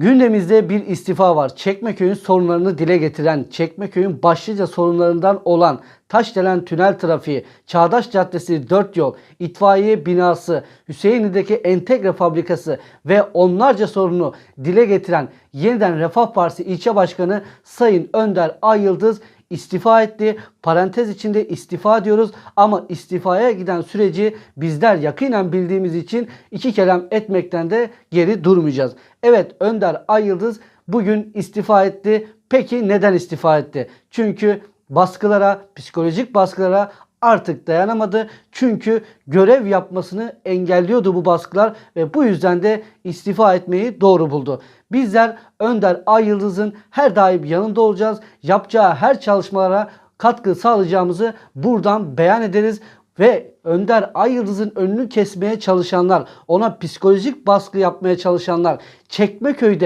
Gündemimizde bir istifa var. Çekmeköy'ün sorunlarını dile getiren, Çekmeköy'ün başlıca sorunlarından olan Taşdelen tünel trafiği, Çağdaş Caddesi 4 yol, itfaiye binası, Hüseyinli'deki entegre fabrikası ve onlarca sorunu dile getiren yeniden Refah Partisi ilçe başkanı Sayın Önder Ay Yıldız istifa etti. Parantez içinde istifa diyoruz ama istifaya giden süreci bizler yakinen bildiğimiz için iki kelam etmekten de geri durmayacağız. Evet Önder Ay Yıldız bugün istifa etti. Peki neden istifa etti? Çünkü baskılara, psikolojik baskılara artık dayanamadı. Çünkü görev yapmasını engelliyordu bu baskılar ve bu yüzden de istifa etmeyi doğru buldu. Bizler Önder Ay Yıldız'ın her daim yanında olacağız. Yapacağı her çalışmalara katkı sağlayacağımızı buradan beyan ederiz ve Önder Ay Yıldız'ın önünü kesmeye çalışanlar, ona psikolojik baskı yapmaya çalışanlar, Çekmeköy'de